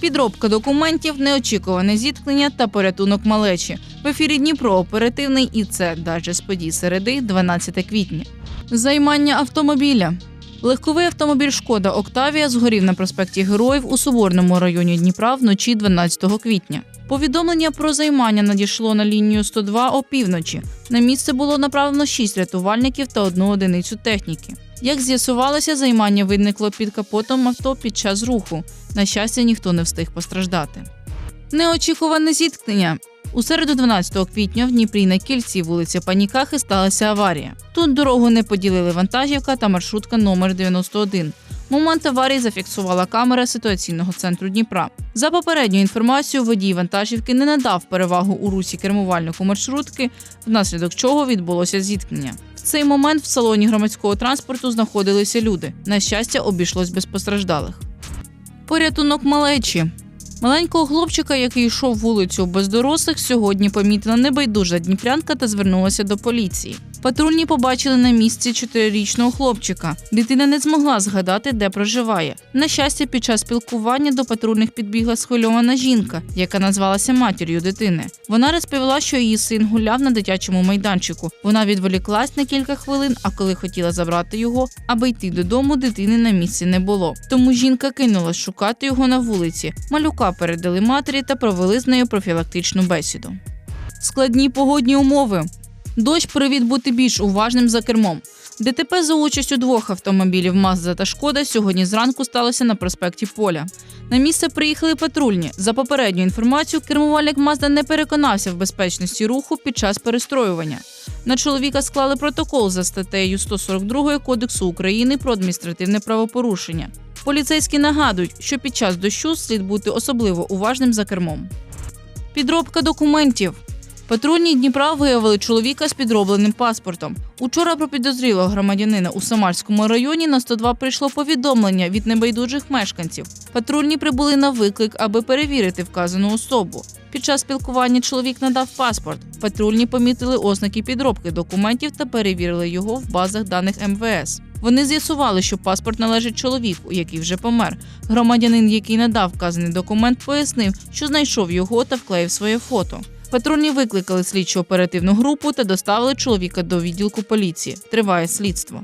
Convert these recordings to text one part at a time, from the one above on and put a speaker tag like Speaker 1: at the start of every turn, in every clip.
Speaker 1: Підробка документів, неочікуване зіткнення та порятунок малечі. В ефірі Дніпро оперативний і це даже з подій середи, 12 квітня. Займання автомобіля. Легковий автомобіль Шкода Октавія згорів на проспекті Героїв у Соборному районі Дніпра вночі 12 квітня. Повідомлення про займання надійшло на лінію 102 опівночі. На місце було направлено 6 рятувальників та одну одиницю техніки. Як з'ясувалося, займання виникло під капотом авто під час руху. На щастя, ніхто не встиг постраждати. Неочікуване зіткнення. У середу 12 квітня в Дніпрі на кільці вулиці Панікахи сталася аварія. Тут дорогу не поділили вантажівка та маршрутка номер 91. Момент аварії зафіксувала камера ситуаційного центру Дніпра. За попередньою інформацією, водій вантажівки не надав перевагу у русі кермувальнику маршрутки, внаслідок чого відбулося зіткнення. Цей момент в салоні громадського транспорту знаходилися люди. На щастя, обійшлось без постраждалих. Порятунок малечі. Маленького хлопчика, який йшов вулицю без дорослих, сьогодні помітила небайдужа дніпрянка та звернулася до поліції. Патрульні побачили на місці чотирирічного хлопчика. Дитина не змогла згадати, де проживає. На щастя, під час спілкування до патрульних підбігла схвильована жінка, яка назвалася матір'ю дитини. Вона розповіла, що її син гуляв на дитячому майданчику. Вона відволіклась на кілька хвилин, а коли хотіла забрати його, аби йти додому, дитини на місці не було. Тому жінка кинулась шукати його на вулиці. Малюка передали матері та провели з нею профілактичну бесіду. Складні погодні умови. Дощ привід бути більш уважним за кермом. ДТП за участю двох автомобілів Мазда та Шкода сьогодні зранку сталося на проспекті Поля. На місце приїхали патрульні. За попередньою інформацією, кермувальник Мазда не переконався в безпечності руху під час перестроювання. На чоловіка склали протокол за статтею 142 Кодексу України про адміністративне правопорушення. Поліцейські нагадують, що під час дощу слід бути особливо уважним за кермом. Підробка документів. Патрульні Дніпра виявили чоловіка з підробленим паспортом. Учора про підозрілого громадянина у Самарському районі на 102 прийшло повідомлення від небайдужих мешканців. Патрульні прибули на виклик, аби перевірити вказану особу. Під час спілкування чоловік надав паспорт. Патрульні помітили ознаки підробки документів та перевірили його в базах даних МВС. Вони з'ясували, що паспорт належить чоловіку, який вже помер. Громадянин, який надав вказаний документ, пояснив, що знайшов його та вклеїв своє фото. Патрульні викликали слідчо оперативну групу та доставили чоловіка до відділку поліції. Триває слідство.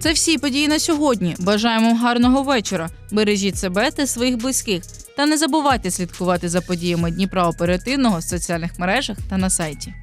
Speaker 1: Це всі події на сьогодні. Бажаємо гарного вечора. Бережіть себе та своїх близьких. Та не забувайте слідкувати за подіями Дніпра оперативного в соціальних мережах та на сайті.